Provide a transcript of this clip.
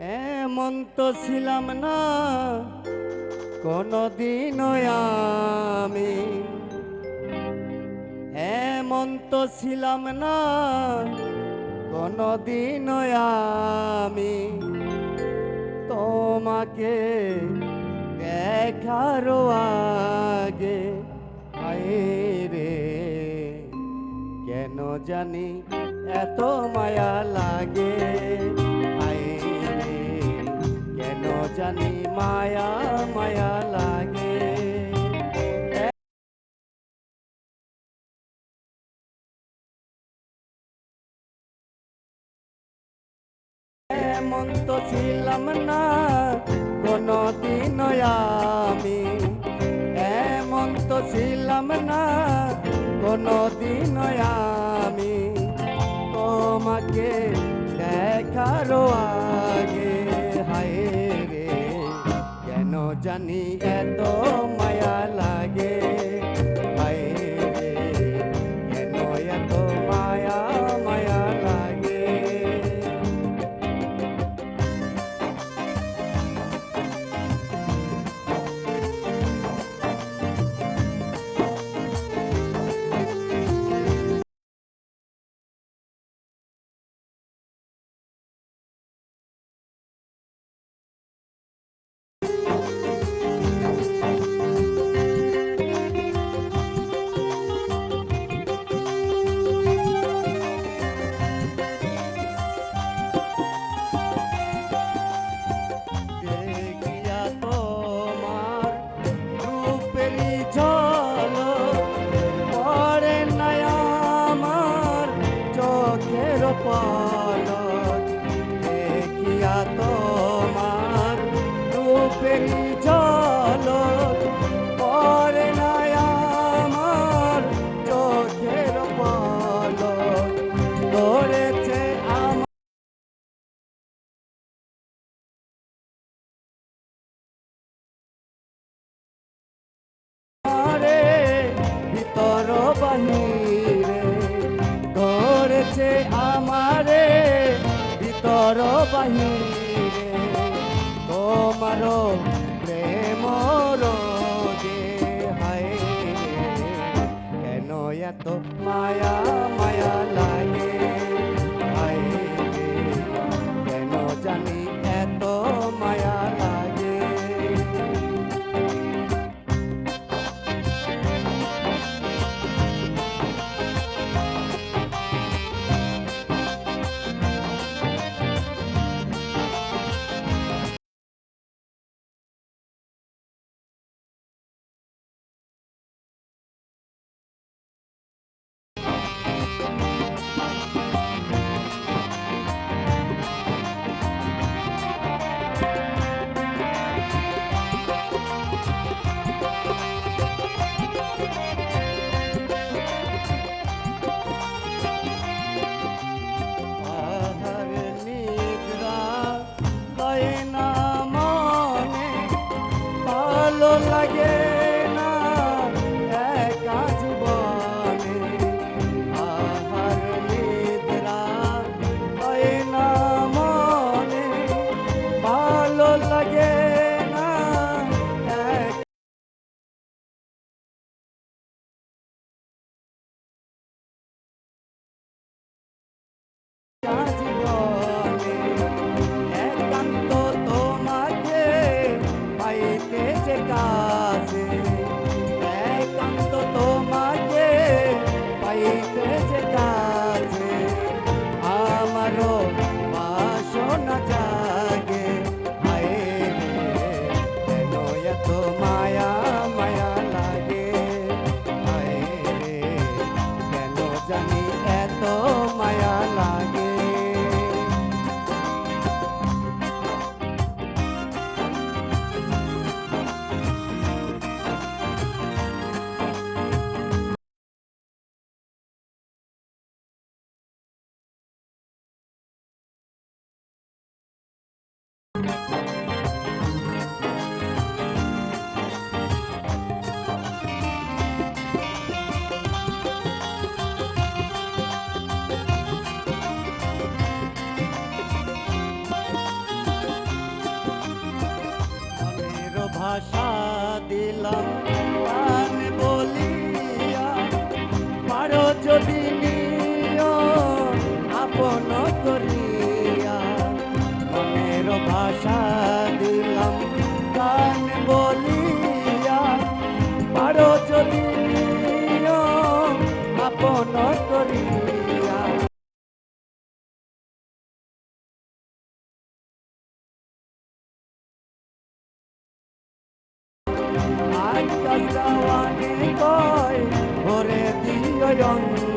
এমন তো ছিলাম না, কোনদিনও আমি। এমন তো ছিলাম না, কোনদিনও আমি। তোমাকে দেখারও আগে রে, কেন জানি এত মায়া লাগে। জানি, মায়া মায়া লাগে। এমন তো ছিলাম না কোনদিন আমি। এমন তো ছিলাম না কোনদিন আমি। তোমাকে দেখারও আগে জানি এত মায়া লাগে। ভিতর তোমার প্রেম রোগে হায় কেন এত মায়া? Cara. ভাষা দিলাম প্রাণ বলিয়া। পারো যদি নিয় আপন করিয়া কাজটা অনেক কয় ভরে দিও